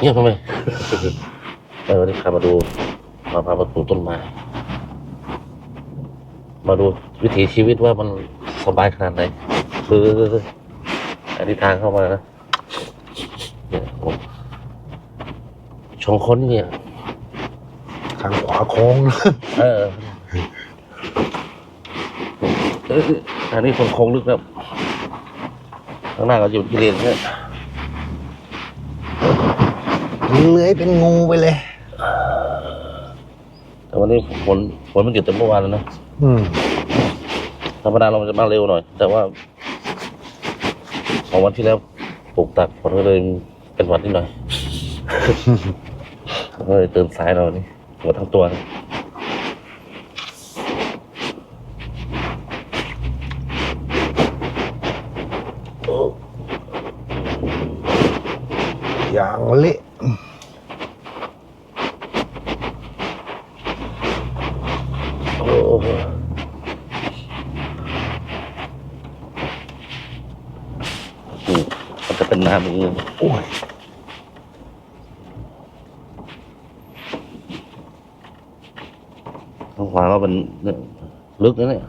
เงียบทำไมเออวันนี้พามาดูมาพามาปลูกต้นไม้มาดูวิถีชีวิตว่ามันสบายขนาดไหนคืออันนี้ทางเข้ามานะเนี่ยผมชงค้นเนี่ยทางขวาโค้งนะเออเอออันนี้คนโค้งลึกแล้วข้างหน้าก็อยู่ที่เรียนเนี่ย เลื้อยเป็นงูไปเลย แต่วันนี้ฝนฝนมันหยุดแต่เมื่อวานแล้วนะอืมธรรมดาเราจะมาเร็วหน่อย แต่ว่าสองวันที่แล้วปลูกตัดฝนก็เลยเป็นหวัดนิดหน่อยก็เลยตื่นสายเรานี่ปวดทั้งตัวนะอย่างเละ โอ้โหอืมมันจะเป็นน้ำอย่างนี้ โอ้ย ทางขวาก็เป็นเนี่ยลึกนะเนี่ย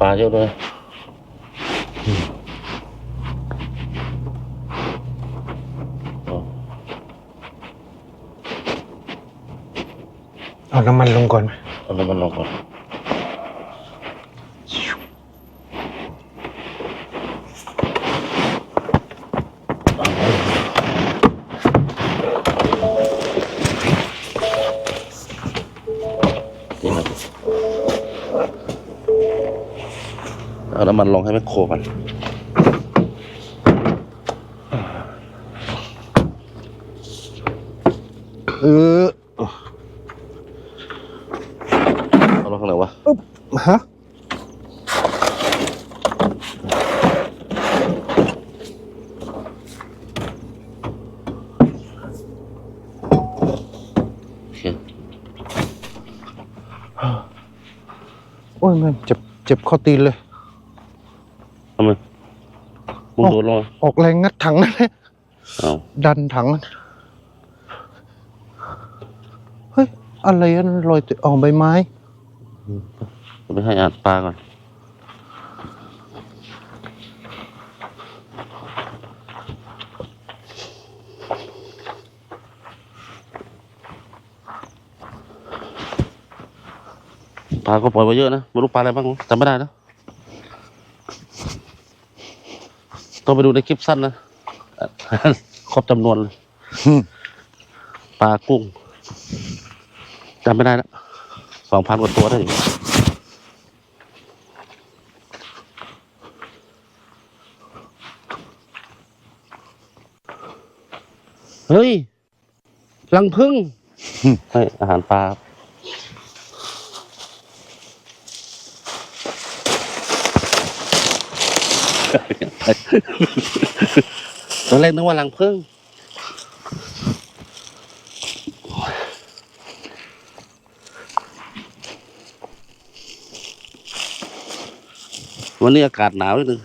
ปลาเยอะเลยอ๋อเอาน้ำมันลงก่อนไหมเอาน้ำมันลงก่อนนี่ำมันลงให้แมคโครก่อนเออเอาลงข้างไหนวะอึ๊บฮะโอเคโอ้ยมันเจ็บเจ็บข้อตีนเลย ทำไมมึง โดนลงออกแรงงัดถังนั่นแหละเอาดันถังมันเฮ้ยอะไรอันลอยติดออกใบไม้ไปให้อาหารปลาก่อนปลาก็ปล่อยมาเยอะนะไม่รู้ปลาอะไรบ้างจำไม่ได้นะ ต้องไปดูในคลิปสั้นนะครบจำนวนเลยอืมปลากุ้งจำไม่ได้แล้วสองพันกว่าตัวได้อยู่เฮ้ยรังพึ่งให้อาหารปลาครับ ตอนแรกนึกว่ารังพึ่งวันนี้อากาศหนาวนิดนึง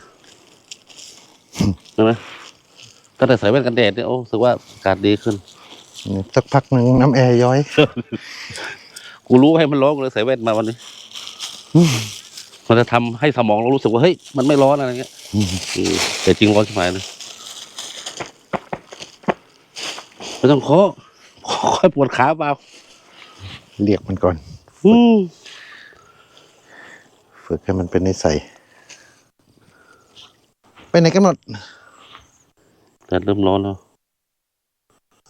ใช่ไหมก็แต่ใส่แว่นกันแดดเนี่ยโอ้รู้สึกว่าอากาศดีขึ้นนี่สักพักหนึ่งน้ำแอร์ย้อย กูรู้ให้มันร้อนกูเลยใส่แว่นมาวันนี้ มันจะทำให้สมองเรารู้สึกว่าเฮ้ยมันไม่ร้อนอะไรเงี้ยอืมอืมแต่จริงร้อนใช่ไหมนะไม่ต้องเคาะค่อยปวดขาเปล่าเรียกมันก่อนอืมฝึกให้มันเป็นนิสัยไปไหนกันหมดแต่เริ่มร้อนแล้ว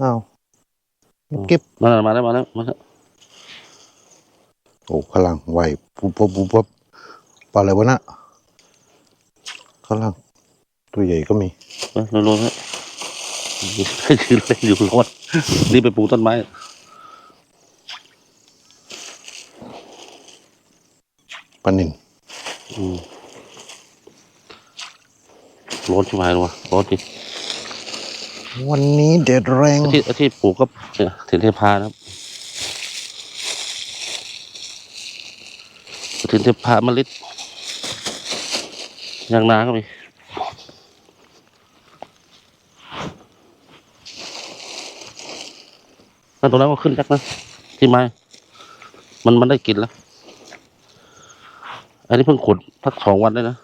อ้าวเก็บมาแล้วมาแล้วมาแล้วมาแล้วโอ้พลังไหวปุ๊บปุ๊บปุ๊บ ปุ๊บปลาอะไรวะน่ะข้างล่างตัวใหญ่ก็มีมาเร็วๆฮะให้ยืนเล่นอยู่ร้อนนี่ไปปลูกต้นไม้ปลานินอืมร้อนชิบหายเลยวะร้อนจริงวันนี้เด็ดแรงอาที่อาที่ปลูกก็เนี่ยถิ่นเทพานะครับถิ่นเทพามะลิด ยังนาก็มีนั่นตรงนั้นก็ขึ้นจักนะที่ไม้มันมันได้กินแล้ว อันนี้เพิ่งขุดทักสองวันได้นะ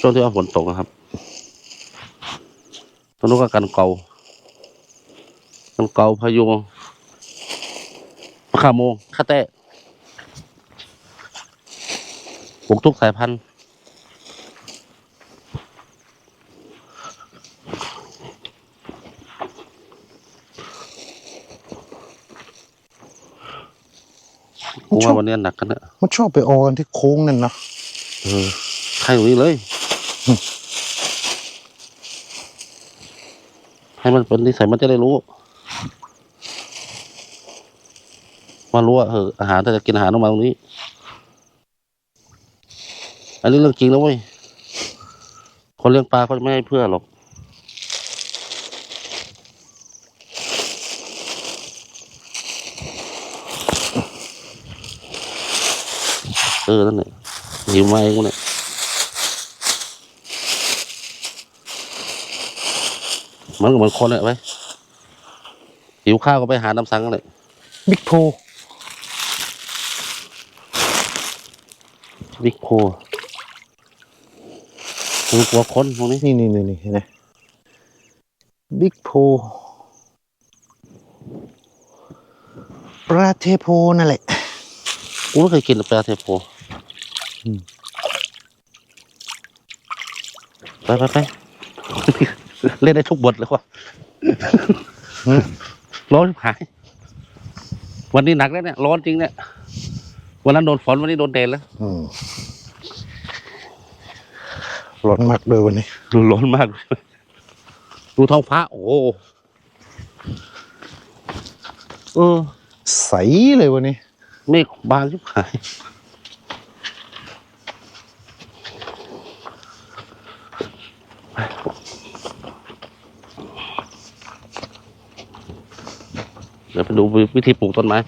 ช่วงที่ว่าฝนตกนะครับตรงนู้นก็กันเกากันเกาพายุมะขามโมงคาเต้ปลูกทุกสายพันธุ์ กูว่าวันนี้หนักกันนะมันชอบไปออกันที่โค้งนั่นนะเออใครตรงนี้เลย ให้มันเป็นนิสัยมันจะได้รู้ว่ารู้ว่าเอออาหารถ้าจะกินอาหารต้องมาตรงนี้ อันนี้เรื่องจริงนะเว้ยคนเลี้ยงปลาเขาจะไม่ให้เพื่อหรอก เออนั่นแหละหิวมาเองวะเนี่ยมันก็เหมือนคนเลยไปหิวข้าวก็ไปหาน้ำสังกันเลยบิ๊กโพบิ๊กโพมันกลัวคนพวกนี้นี่นี่นี่นี่เห็นไหมบิ๊กโพปลาเทโพนั่นแหละกูไม่เคยกินปลาเทโพอืม ไปไปไปเล่นได้ทุกบทเลยว่ะร้อนหาย วันนี้หนักแล้วเนี่ย ร้อนจริงเนี่ย วันนั้นโดนฝนวันนี้โดนแดดแล้วอืมร้อนมากเลยวันนี้ร้อนมากดูท้องฟ้า โอ้โหเออ ใสเลยวันนี้ เมฆบางชิบหาย เดี๋ยวไปดูวิธีปลูกต้นไม้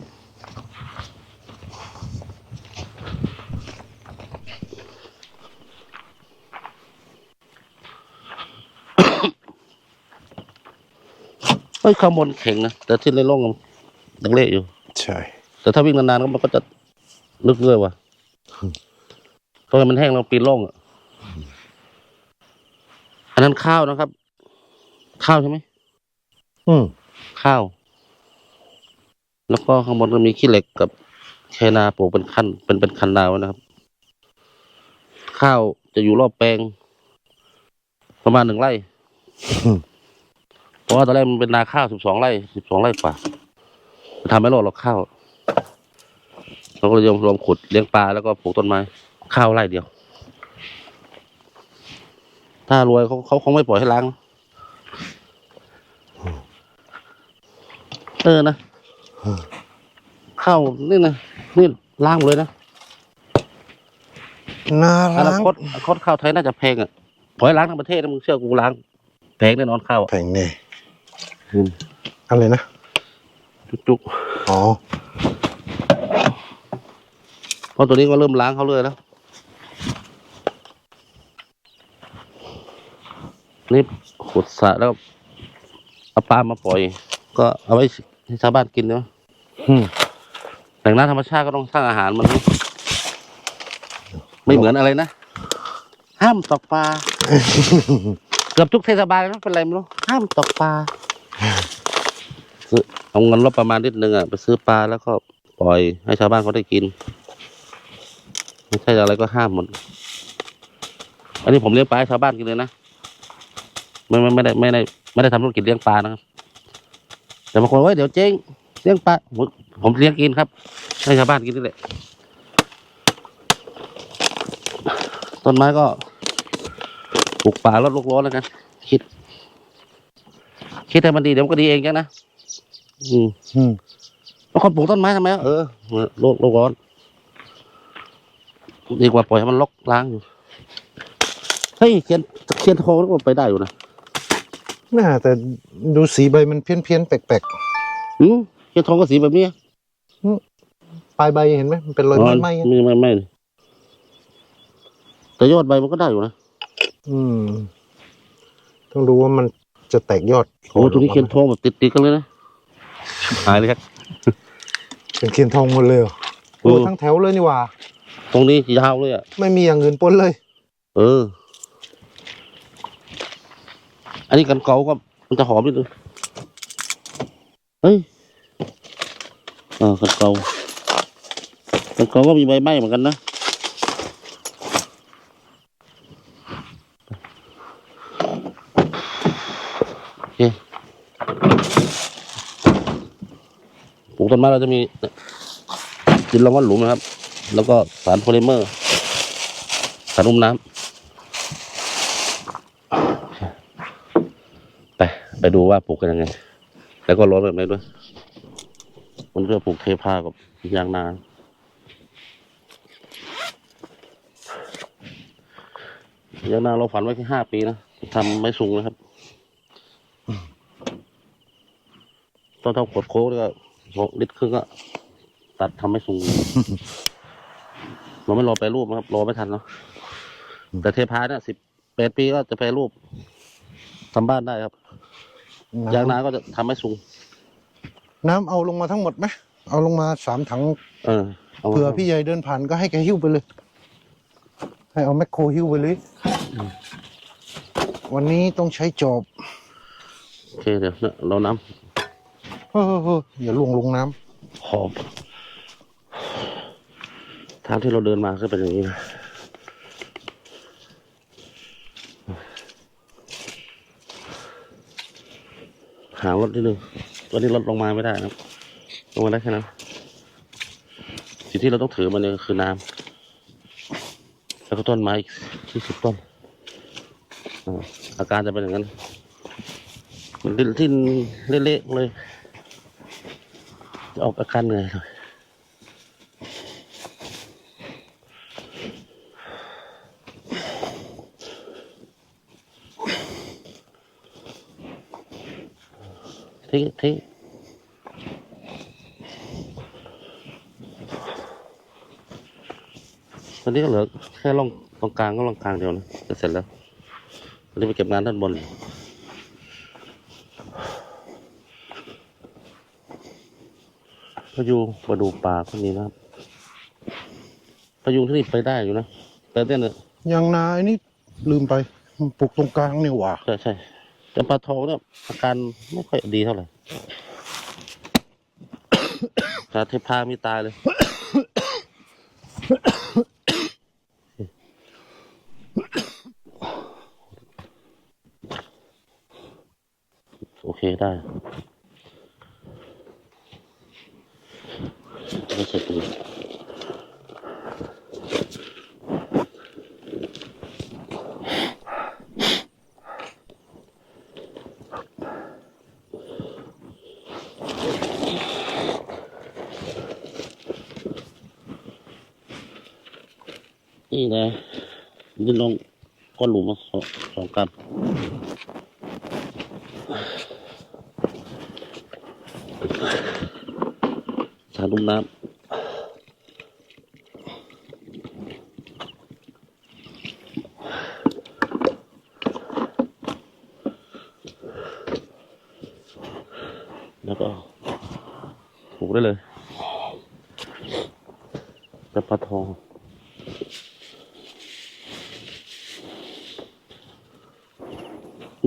เฮ้ยข้างบนแข็งนะแต่ที่ในร่องมันยังเละอยู่ ใช่ แต่ถ้าวิ่งนานๆก็มันก็จะลึกเลยว่ะเพราะมันแห้งเราปีนร่องอะ อันนั้นข้าวนะครับ ข้าวใช่ไหมอืมข้าว แล้วก็ข้างบนก็มีขี้เหล็กกับแคนาปลูกเป็นคันเป็นเป็นคันนาไว้นะครับ ข้าวจะอยู่รอบแปลง ประมาณหนึ่งไร่เพราะว่าตอนแรกมันเป็นนาข้าวสิบสองไร่สิบสองไร่กว่าทำไม่รอดหรอกข้าวเราก็เลยยอมรวมขุดเลี้ยงปลาแล้วก็ปลูกต้นไม้ข้าวไร่เดียว ถ้ารวยเขาเขาคงไม่ปล่อยให้ล้าง เออนะข้าวนี่นะนี่ล้างหมดเลยนะน่าอนารักคตอนาคตข้าวไทยน่าจะแพงอะปล่อยล้างทั้งประเทศนะมึงเชื่อกูล้างแพงแน่นอนข้าวอะแพงแน่อืมอะไรนะ จุกอ๋อ ๆเพราะตัวนี้ก็เริ่มล้างเขาเลยแล้ว นี่ขุดสระแล้วเอาปลามาปล่อย ก็เอาไว้ให้ชาวบ้านกินเนาะอืมแหล่งน้ำธรรมชาติก็ต้องสร้างอาหารมันไม่ไม่เหมือนอะไรนะ ห้ามตกปลาเกือบทุกเทศบาลเลยนะเป็นไรไม่รู้ห้ามตกปลาซื้อเอาเงินรบประมาณนิดนึงอะไปซื้อปลาแล้วก็ปล่อยให้ชาวบ้านเขาได้กิน ไม่ใช่อะไรก็ห้ามหมด อันนี้ผมเลี้ยงปลาให้ชาวบ้านกินเลยนะ ไม่ไม่ไม่ได้ไม่ได้ไม่ได้ทำธุรกิจเลี้ยงปลานะครับแต่บางคนว่าเดี๋ยวเจ๊งเลี้ยงปลาผมผมเลี้ยงกินครับให้ชาวบ้านกินนี่แหละต้นไม้ก็ปลูกป่าลดโลกร้อนแล้วกันคิด คิดให้มันดีเดี๋ยวมันก็ดีเองจังนะอืมอืมบางคนปลูกต้นไม้ทำไมอะเออโลกโลกร้อน ดีกว่าปล่อยให้มันลกล้างอยู่ เฮ้ยเขียนเขียนโทรแล้วก็ไปได้อยู่นะ น่าแต่ดูสีใบมันเพี้ยนเพี้ยนๆแปลกอืมเขียนโทรก็สีแบบนี้ๆปลายใบเห็นไหมมันเป็นรอยไหม้ไหมไม่ไม่ไม่แต่ยอดใบมันก็ได้อยู่นะอืม ต้องดูว่ามันจะแตกยอดโอ้ตัวนี้เขียนโทรแบบติดติดๆกันเลยนะหายเลยครับเป็นเขียนทองหมดเลยเหรอโอ้อืมทั้งแถวเลยนี่หว่า ตรงนี้ยาวเลยอะไม่มีอย่างอื่นปนเลย เออ อันนี้กันเกาก็มันจะหอมนิดนึงเฮ้ยเออกันเกากันเกาก็มีใบไม้เหมือนกันนะโอเคปลูกต้นไม้เราจะมีดินรองว่านหลุมนะครับ แล้วก็สารโพลิเมอร์ สารอุ้มน้ำไปไป ดูว่าปลูกกันยังไง แล้วก็ร้อนแบบไหนด้วย มันเพื่อปลูกเทพากับยางนายางนาเราฝันไว้แค่ห้าปีนะทำไม่สูงนะครับ ตอนเท่าขดโค้กก็หกลิตรครึ่งก็ ตัดทำไม่สูง เราไม่รอแปรรูปนะครับ รอไม่ทันเนาะแต่เทพาเนี่ยสิบแปดปีก็จะแปรรูปทำบ้านได้ครับ ยางนาก็จะทำให้สูง น้ำเอาลงมาทั้งหมดไหมเอาลงมาสามถังเออเอามาเผื่อพี่ใหญ่เดินผ่านก็ให้แกหิ้วไปเลย ให้เอาแมคโครหิ้วไปเลย วันนี้ต้องใช้จอบโอเคเดี๋ยวเนี่ยเราน้เฮ้อๆๆอย่าลวงลงน้ำำหอมทางที่เราเดินมาก็เป็นอย่างนี้นะ หารถนิดนึงตอนนี้รถลงมาไม่ได้นะลงมาได้แค่นั้นสิ่งที่เราต้องถือมันเนี่ยคือน้ำแล้วก็ต้นไม้อีกที่สิบต้นอ่าอาการจะเป็นอย่างนั้นมันดิ้นเละๆเลยจะออกอาการเหนื่อยหน่อย ทิ้งทิ้งตอนนี้ก็เหลือแค่ร่องตรงกลางก็ร่องกลางเดียวนะจะเสร็จแล้วตอนนี้ไปเก็บงานด้านบนอยู่พายุงมาดูป่าคนนี้นะครับพายุงที่นี่ไปได้อยู่นะแต่เนี่ยเนี่ยยางนาไอ้นี่ลืมไปมันปลูกตรงกลางนี่หว่าใช่ใช่ แต่ปลาทองเนี่ยอาการไม่ค่อยดีเท่าไหร่กาเทพามีตายเลย โอเคได้ไม่เสร็จเลยนี่นะ ดินลงก้อนหลุมสองสองกันสารลุ่มน้ำแล้วก็ถูกได้เลยแต่ปลาทอง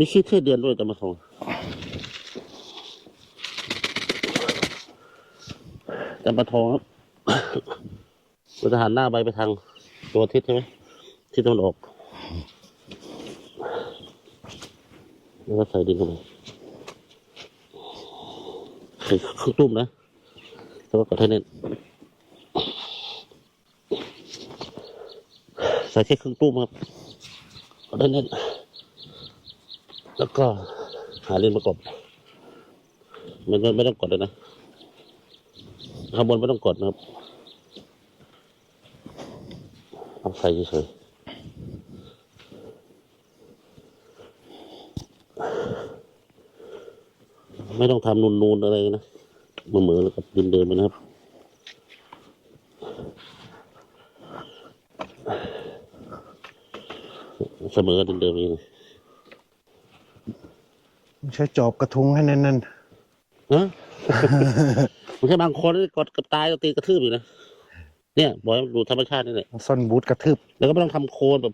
มีชื่อเทศเดือนด้วยแต่ปาทองจำปาทองครับเราจะหันหน้าใบไปทางตัวทิศใช่ไหมทิศตะวันออกแล้วก็ใส่ดินเข้าไปใส่ครึ่งตุ้มนะแล้วก็กดให้แน่นใส่แค่ครึ่งตุ้มครับกดให้แน่น แล้วก็หาเลนประกอบมันไม่ไม่ต้องกดเลยนะข้างบนไม่ต้องกดนะครับเอาใส่เฉยไม่ต้องทำนูนๆอะไรนะมาเหมือนกับเดิมๆนะครับเสมอกันเดิมๆเอง ใช้จอบกระทุงให้แน่นฮะๆใช้ไม่ใช่บางคนที่กดกับตายก็ตีกระทืบอยู่นะเนี่ยบอยดูธรรมชาตินี่แหละซ่อนบูทกระทืบแล้วก็ไม่ต้องทำโคนแบบ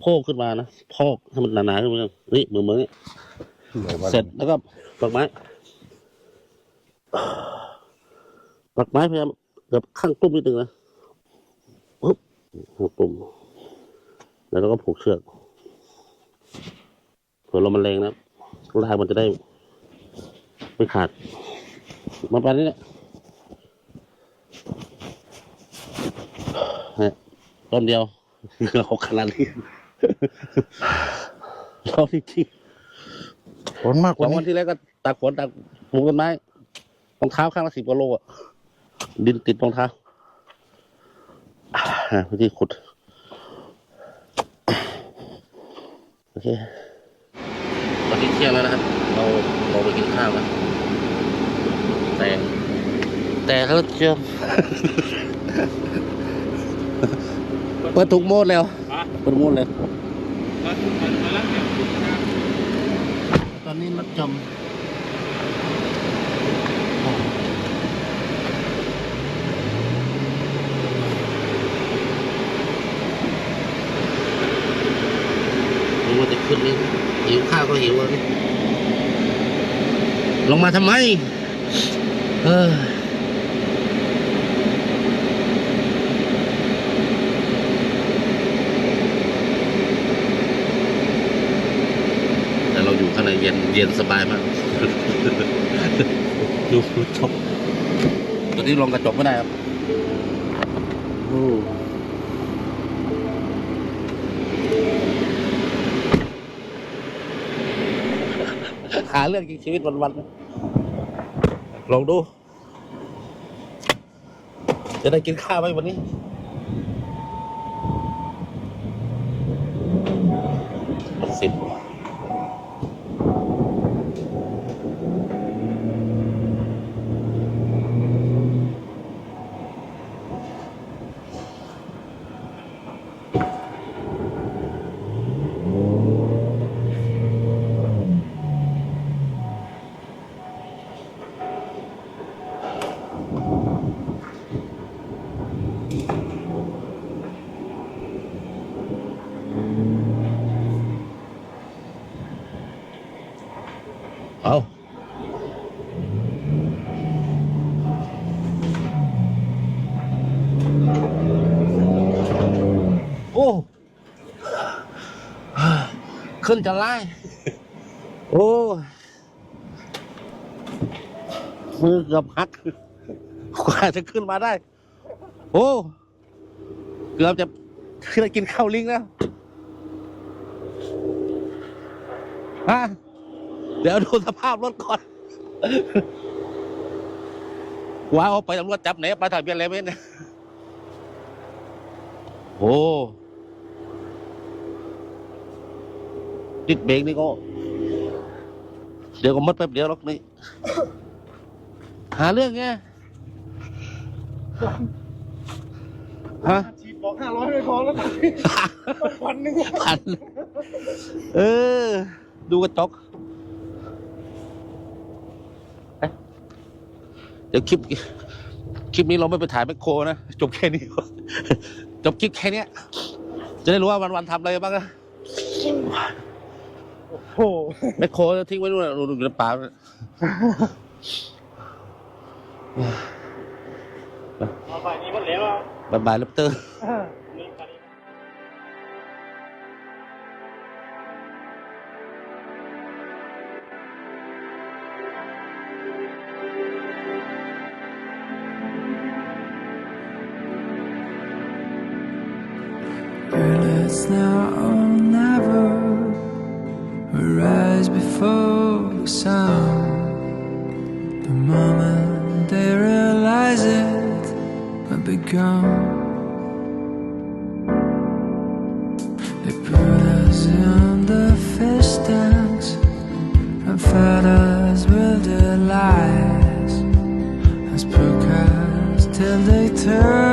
โพกขึ้นมานะพอกให้มันหนาๆขึ้นมานี่มือมือเลยว่าเสร็จแล้วก็ปักไม้ปักไม้พยายามแบบข้างตุ้มนิดนึงนะปุ๊บข้างตุ้มแล้วเราก็ผูกเชือกเผื่อลมมันแรงนะ ลากมันจะได้ไม่ขาด มาประมาณนี้แหละเนี่ยต้นเดียวเราขนาดนี้เราจริงๆฝนมากกสอว่างวันนี้ที่แล้วก็ตากฝนตากปลูกต้นไม้รองเท้าข้างละสิบกว่าโลอะ ดินติดรองเท้าอ่าวิธีขุด โอเคตอนนี้เที่ยงแล้วนะครับ เราเราไปกินข้าวกันแต่แต่เขาเชื่อมเปิดถุกโมดแล้วฮะเปิดโมดเลยมามามาลักเนี่ยตอนนี้รถจมผมว่าจะขึ้นนี่ หิวข้าวก็หิวอะนี่ลงมาทำไม เออแต่เราอยู่ข้างในเย็นเย็นสบายมากดูกระจกตัวนี้ลองกระจกไม่ได้ครับโอ้หาเรื่องจริงชีวิตวันๆลองดู จะได้กินข้าวไหมวันนี้ ขึ้นจะไล่โอ้มือเกือบหักกว่าจะขึ้นมาได้ โอ้เกือบจะขึ้นไปกินข้าวลิงแล้วฮะเดี๋ยวดูสภาพรถก่อนว้าวไปตำรวจจับไหนไปถ่ายเบียนอะไรไหมเนี่ยโอ้ ติดเบรกนี่ก็ เดี๋ยวก็มดแป๊บเดียวหรอกนี่ หาเรื่องไงฮะฉีดบอกห้าร้อยไม่พอแล้วต้องพันหนึ่งพันเออ ดูกระจกเอ๊ะเดี๋ยวคลิป คลิปนี้เราไม่ไปถ่ายแมคโครนะ จบแค่นี้ จบคลิปแค่นี้จะได้รู้ว่าวันๆทำอะไรบ้างนะ โอ้โหแมคโครทิ้งไว้นู่นน่ะดูในป่าน่ะเอาไปนี้มันแล้วอะบายบายแรปเตอร์นี่คันนี้ Girl, it's now rise before the sun. The moment they realize it, we'll be gone. They put us in the fish tanks and fed us with their lies. As broadcast till they turn